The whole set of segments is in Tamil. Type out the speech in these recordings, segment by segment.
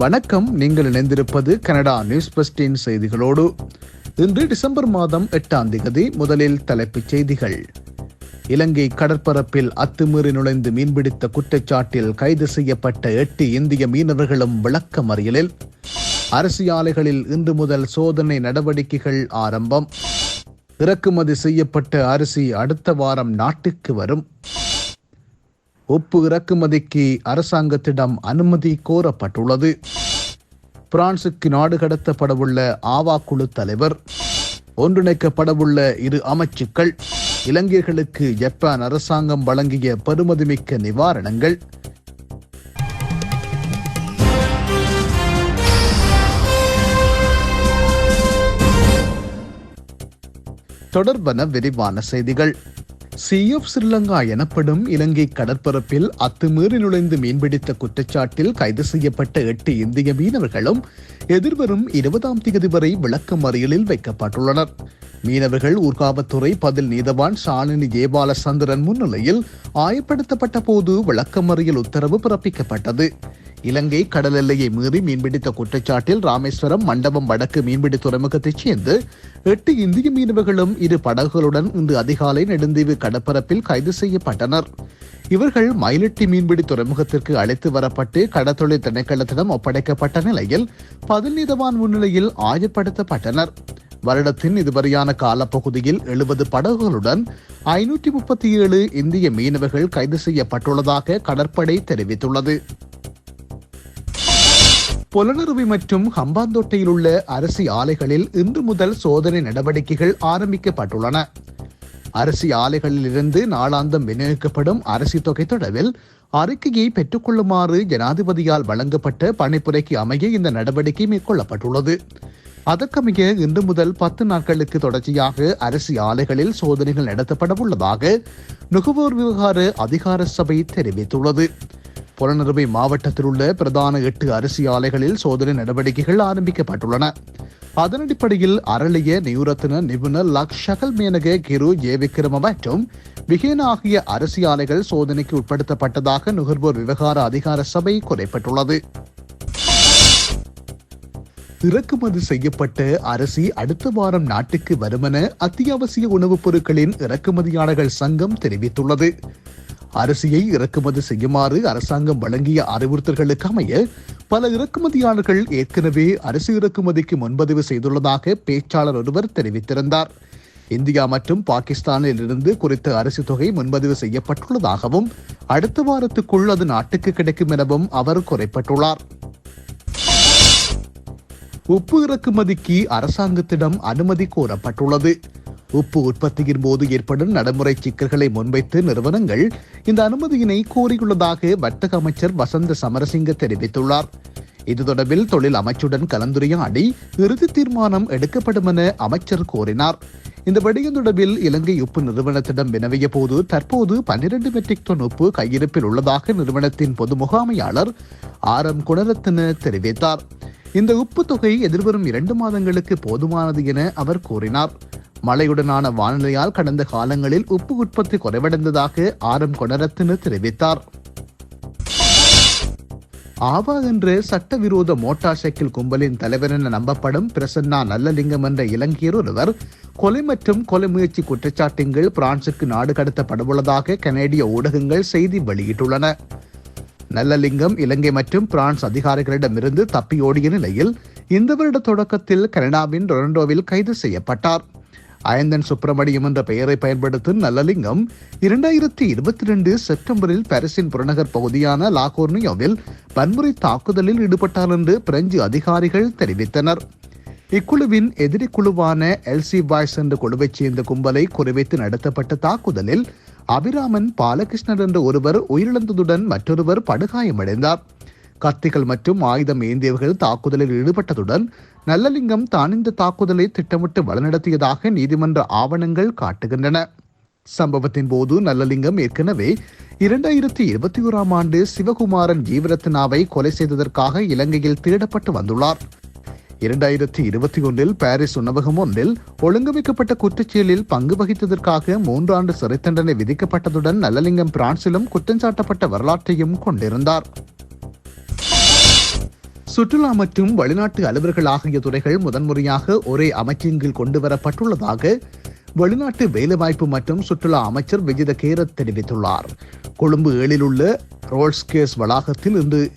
வணக்கம். நீங்கள் இணைந்திருப்பது கனடா நியூஸ் பஸ்டின் செய்திகளோடு. இன்று டிசம்பர் மாதம் எட்டாம் திகதி முதலில் தலைப்புச் செய்திகள். இலங்கை கடற்பரப்பில் அத்துமீறி நுழைந்து மீன்பிடித்த குற்றச்சாட்டில் கைது செய்யப்பட்ட எட்டு இந்திய மீனவர்களும் விளக்கமறியலில். அரசியாலைகளில் இன்று முதல் சோதனை நடவடிக்கைகள் ஆரம்பம். இறக்குமதி செய்யப்பட்ட அரிசி அடுத்த வாரம் நாட்டுக்கு வரும். உப்பு இறக்குமதிக்கு அரசாங்கத்திடம் அனுமதி கோரப்பட்டுள்ளது. பிரான்சுக்கு நாடு கடத்தப்படவுள்ள ஆவா குழு தலைவர் ஒன்றிணைக்கப்படவுள்ள இரு அமைச்சுக்கள் இலங்கையர்களுக்கு ஜப்பான் அரசாங்கம் வழங்கிய பெருமதிமிக்க நிவாரணங்கள். தொடர்பன விரிவான செய்திகள். சி ஆஃப் ஸ்ரீலங்கா எனப்படும் இலங்கை கடற்பரப்பில் அத்துமீறி நுழைந்து மீன்பிடித்த குற்றச்சாட்டில் கைது செய்யப்பட்ட எட்டு இந்திய மீனவர்களும் எதிர்வரும் இருபதாம் தேதி வரை விளக்கமறியலில் வைக்கப்பட்டுள்ளனர். மீனவர்கள் ஊர்காவத்துறை பதில் நீதவான் ஷாலினி ஜெயபால முன்னிலையில் ஆயப்படுத்தப்பட்ட போது விளக்கமறியல் உத்தரவு பிறப்பிக்கப்பட்டது. இலங்கை கடல் எல்லையை மீறி மீன்பிடித்த குற்றச்சாட்டில் ராமேஸ்வரம் மண்டபம் வடக்கு மீன்பிடி துறைமுகத்தைச் சேர்ந்து எட்டு இந்திய மீனவர்களும் இரு படகுகளுடன் இன்று அதிகாலை நெடுந்தீவு கடற்பரப்பில் கைது செய்யப்பட்டனர். இவர்கள் மயிலட்டி மீன்பிடி துறைமுகத்திற்கு அழைத்து வரப்பட்டு கடற்தொழில் திணைக்களத்திடம் ஒப்படைக்கப்பட்ட நிலையில் பதினீதவான் முன்னிலையில் ஆயப்படுத்தப்பட்டனர். வருடத்தின் இதுவரையான காலப்பகுதியில் எழுபது படகுகளுடன் ஐநூற்றி முப்பத்தி ஏழு இந்திய மீனவர்கள் கைது செய்யப்பட்டுள்ளதாக கடற்படை தெரிவித்துள்ளது. புலனறுவி மற்றும் ஹம்பாந்தோட்டையில் உள்ள அரிசி ஆலைகளில் இன்று முதல் சோதனை நடவடிக்கைகள் ஆரம்பிக்கப்பட்டுள்ளன. அரிசி ஆலைகளில் இருந்து நாளாந்தம் விநியோகிக்கப்படும் அரிசி தொகை தொடர்பில் அறிக்கையை பெற்றுக்கொள்ளுமாறு ஜனாதிபதியால் வழங்கப்பட்ட பணிப்புரைக்கு அமைய இந்த நடவடிக்கை மேற்கொள்ளப்பட்டுள்ளது. அதற்கமைய இன்று முதல் பத்து நாட்களுக்கு தொடர்ச்சியாக அரிசி ஆலைகளில் சோதனைகள் நடத்தப்பட உள்ளதாக நுகர்வோர் விவகார அதிகார சபை தெரிவித்துள்ளது. புலனறுவை மாவட்டத்தில் உள்ள பிரதான எட்டு அரிசி ஆலைகளில் சோதனை நடவடிக்கைகள் ஆரம்பிக்கப்பட்டுள்ளன. அதன் அடிப்படையில் அரளிய நியூரத்ன நிபுணர் லக்ஷகல் மேனக கிரு ஏ விக்ரம மற்றும் விகேன ஆகிய அரிசி ஆலைகள் சோதனைக்கு உட்படுத்தப்பட்டதாக நுகர்வோர் விவகார அதிகார சபை குறைப்பட்டுள்ளது. இறக்குமதி செய்யப்பட்ட அரிசி அடுத்த வாரம் நாட்டுக்கு வருமென அத்தியாவசிய உணவுப் பொருட்களின் இறக்குமதியாளர்கள் சங்கம் தெரிவித்துள்ளது. அரிசியை இறக்குமதி செய்யுமாறு அரசாங்கம் வழங்கிய அறிவுறுத்தல்களுக்கு அமைய பல இறக்குமதியாளர்கள் ஏற்கனவே அரிசி இறக்குமதிக்கு முன்பதிவு செய்துள்ளதாக பேச்சாளர் ஒருவர் தெரிவித்திருந்தார். இந்தியா மற்றும் பாகிஸ்தானில் இருந்து குறித்த அரிசி தொகை முன்பதிவு செய்யப்பட்டுள்ளதாகவும் அடுத்த வாரத்துக்குள் அது நாட்டுக்கு கிடைக்கும் எனவும் அவர் குறைப்பட்டுள்ளார். உப்பு இறக்குமதிக்கு அரசாங்கத்திடம் அனுமதி கோரப்பட்டுள்ளது. உப்பு உற்பத்தியின் போது ஏற்படும் நடைமுறை சிக்கல்களை முன்வைத்து நிறுவனங்கள் இந்த அனுமதியினை கோரியுள்ளதாக வர்த்தக அமைச்சர் வசந்த சமரசிங்க தெரிவித்துள்ளார். இது தொடர்பில் தொழில் அமைச்சுடன் கலந்துரையாடி இறுதி தீர்மானம் எடுக்கப்படும் என அமைச்சர் கோரினார். இந்த விடயம் தொடர்பில் இலங்கை உப்பு நிறுவனத்திடம் வினவிய போது தற்போது பன்னிரண்டு மெட்ரிக் டன் உப்பு கையிருப்பில் உள்ளதாக நிறுவனத்தின் பொது முகாமையாளர் ஆர் எம் குணரத்ன தெரிவித்தார். இந்த உப்பு தொகை எதிர்வரும் இரண்டு மாதங்களுக்கு போதுமானது என அவர் கூறினார் மழையுடனான வானிலையால் கடந்த காலங்களில் உப்பு உற்பத்தி குறைவடைந்ததாக ஆர் எம் கொணரத்தின தெரிவித்தார். ஆவா என்று சட்டவிரோத மோட்டார் சைக்கிள் கும்பலின் தலைவர் என நம்பப்படும் பிரசன்னா நல்லலிங்கம் என்ற இலங்கையர் ஒருவர் கொலை மற்றும் கொலை முயற்சி குற்றச்சாட்டுகள் பிரான்சுக்கு நாடு கடத்தப்படவுள்ளதாக கனேடிய ஊடகங்கள் செய்தி வெளியிட்டுள்ளன. நல்லலிங்கம் இலங்கை மற்றும் பிரான்ஸ் அதிகாரிகளிடமிருந்து தப்பியோடிய நிலையில் இந்த வருட தொடக்கத்தில் கனடாவின் டொரண்டோவில் கைது செய்யப்பட்டார். அயந்தன் சுப்பிரமணியம் என்ற பெயரை பயன்படுத்தும் நல்லலிங்கம் இரண்டாயிரத்தி இருபத்தி ரெண்டு செப்டம்பரில் பாரிஸின் புறநகர் பகுதியான லாகோர்னியோவில் வன்முறை தாக்குதலில் ஈடுபட்டார் என்று பிரெஞ்சு அதிகாரிகள் தெரிவித்தனர். இக்குழுவின் எதிரி குழுவான எல்சி பாய்ஸ் என்ற குழுவைச் சேர்ந்த கும்பலை குறிவைத்து நடத்தப்பட்ட தாக்குதலில் அபிராமன் பாலகிருஷ்ணன் என்ற ஒருவர் உயிரிழந்ததுடன் மற்றொருவர் படுகாயமடைந்தார். கத்திகள் மற்றும் ஆயுதம் ஏந்தியவர்கள் தாக்குதலில் ஈடுபட்டதுடன் நல்லலிங்கம் தான் இந்த தாக்குதலை திட்டமிட்டு வழிநடத்தியதாக நீதிமன்ற ஆவணங்கள் காட்டுகின்றன. சம்பவத்தின் போது நல்லலிங்கம் ஏற்கனவே இரண்டாயிரத்தி இருபத்தி ஓராம் ஆண்டு சிவகுமாரன் ஜீவரத்னாவை கொலை செய்ததற்காக இலங்கையில் தேடப்பட்டு வந்துள்ளார். இரண்டாயிரத்தி இருபத்தி ஒன்றில் பாரிஸ் உணவகம் ஒன்றில் ஒழுங்கமைக்கப்பட்ட குற்றச்செயலில் பங்கு வகித்ததற்காக மூன்று ஆண்டு சிறை தண்டனை விதிக்கப்பட்டதுடன் நல்லலிங்கம் பிரான்சிலும் குற்றம் சாட்டப்பட்ட வரலாற்றையும் கொண்டிருந்தார். சுற்றுலா மற்றும் வெளிநாட்டு அலுவலர்கள் ஆகிய துறைகள் முதன்முறையாக ஒரே அமைச்சகங்கள் கொண்டுவரப்பட்டுள்ளதாக கொண்டு வரப்பட்டுள்ளதாக வெளிநாட்டு வேலைவாய்ப்பு மற்றும் சுற்றுலா அமைச்சர் விஜித கேரத் தெரிவித்துள்ளார். கொழும்பு ஏழில் உள்ள ரோல்ஸ்கேஸ் வளாகத்தில் இன்று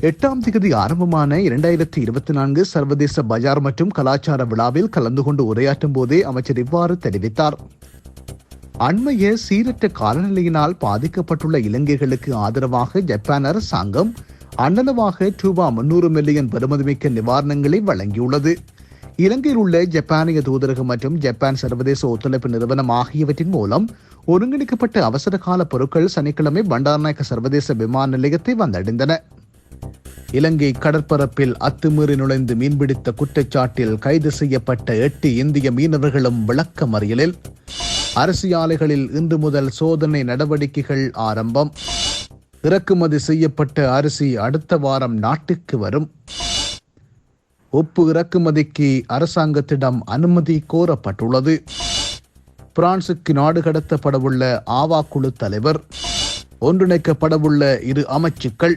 எட்டாம் திகதி ஆரம்பமான இரண்டாயிரத்தி இருபத்தி நான்கு சர்வதேச பஜார் மற்றும் கலாச்சார விழாவில் கலந்து கொண்டு உரையாற்றும் போதே அமைச்சர் இவ்வாறு தெரிவித்தார். அண்மைய சீரற்ற காலநிலையினால் பாதிக்கப்பட்டுள்ள இலங்கைகளுக்கு ஆதரவாக ஜப்பான் அரசாங்கம் அன்னளவாக ரூபா முன்னூறு மில்லியன் பெறுமதிமிக்க நிவாரணங்களை வழங்கியுள்ளது. இலங்கையில் உள்ள ஜப்பானிய தூதரகம் மற்றும் ஜப்பான் சர்வதேச ஒத்துழைப்பு நிறுவனம் ஆகியவற்றின் மூலம் ஒருங்கிணைக்கப்பட்ட அவசர கால பொருட்கள் சனிக்கிழமை பண்டாரநாயக்க சர்வதேச விமான நிலையத்தை வந்தடைந்தன. இலங்கை கடற்பரப்பில் அத்துமீறி நுழைந்து மீன்பிடித்த குற்றச்சாட்டில் கைது செய்யப்பட்ட எட்டு இந்திய மீனவர்களும் விளக்கமறியலில். அரசியாலைகளில் இன்று முதல் சோதனை நடவடிக்கைகள் ஆரம்பம். இறக்குமதி செய்யப்பட்ட அரிசி அடுத்த வாரம் நாட்டுக்கு வரும். உப்பு இறக்குமதிக்கு அரசாங்கத்திடம் அனுமதி கோரப்பட்டுள்ளது. பிரான்சுக்கு நாடு கடத்தப்படவுள்ள ஆவா குழு தலைவர் ஒன்றிணைக்கப்படவுள்ள இரு அமைச்சுக்கள்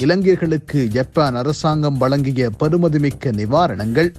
இலங்கையர்களுக்கு ஜப்பான் அரசாங்கம் வழங்கிய பெருமதிமிக்க நிவாரணங்கள்